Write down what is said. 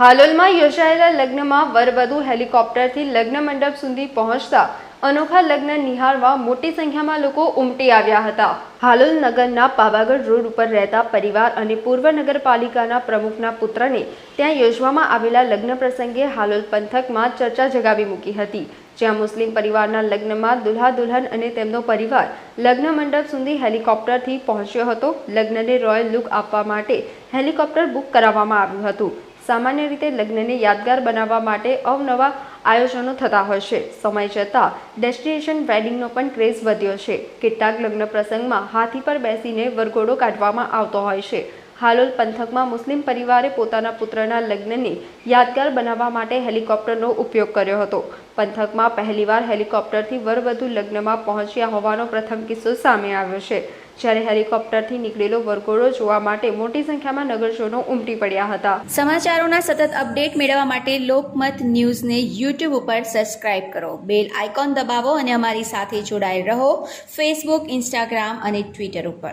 હાલોલમાં યોજાયેલા લગ્નમાં વરવધુ હેલિકોપ્ટરથી લગ્ન મંડપ સુધી પહોંચતા અનોખા લગ્ન નિહાળવા મોટી સંખ્યામાં લોકો ઉમટી આવ્યા હતા. હાલોલ નગરના પાવાગઢ રોડ ઉપર રહેતા પરિવાર અને પૂર્વ નગરપાલિકાના પ્રમુખના પુત્રને ત્યાં યોજવામાં આવેલા લગ્ન પ્રસંગે હાલોલ પંથકમાં ચર્ચા જગાવી મૂકી હતી. જ્યાં મુસ્લિમ પરિવારના લગ્નમાં દુલ્હા દુલ્હન અને તેમનો પરિવાર લગ્ન મંડપ સુધી હેલિકોપ્ટરથી પહોંચ્યો હતો. લગ્નને રોયલ લુક આપવા માટે હેલિકોપ્ટર બુક કરાવવામાં આવ્યું હતું. સામાન્ય રીતે લગ્નને યાદગાર બનાવવા માટે અવનવા આયોજનો થતા હોય છે. સમય જતાં ડેસ્ટિનેશન વેડિંગનો પણ ક્રેઝ વધ્યો છે. કેટલાક લગ્ન પ્રસંગમાં હાથી પર બેસીને વરઘોડો કાઢવામાં આવતો હોય છે. હાલોલ પંથકમાં મુસ્લિમ પરિવારે પોતાના પુત્રના લગ્નને યાદગાર બનાવવા માટે હેલિકોપ્ટરનો ઉપયોગ કર્યો હતો. પંથકમાં પહેલીવાર હેલિકોપ્ટરથી વરવધુ લગ્નમાં પહોંચ્યા હોવાનો પ્રથમ કિસ્સો સામે આવ્યો છે. જ્યારે હેલિકોપ્ટરથી નીકળેલો વરઘોડો જોવા માટે મોટી સંખ્યામાં નગરજનો ઉમટી પડ્યા હતા. સમાચારોના સતત અપડેટ મેળવવા માટે લોકમત ન્યૂઝને યુટ્યુબ ઉપર સબસ્ક્રાઇબ કરો. બેલ આઇકોન દબાવો અને અમારી સાથે જોડાયેલ રહો ફેસબુક, ઇન્સ્ટાગ્રામ અને ટ્વિટર ઉપર.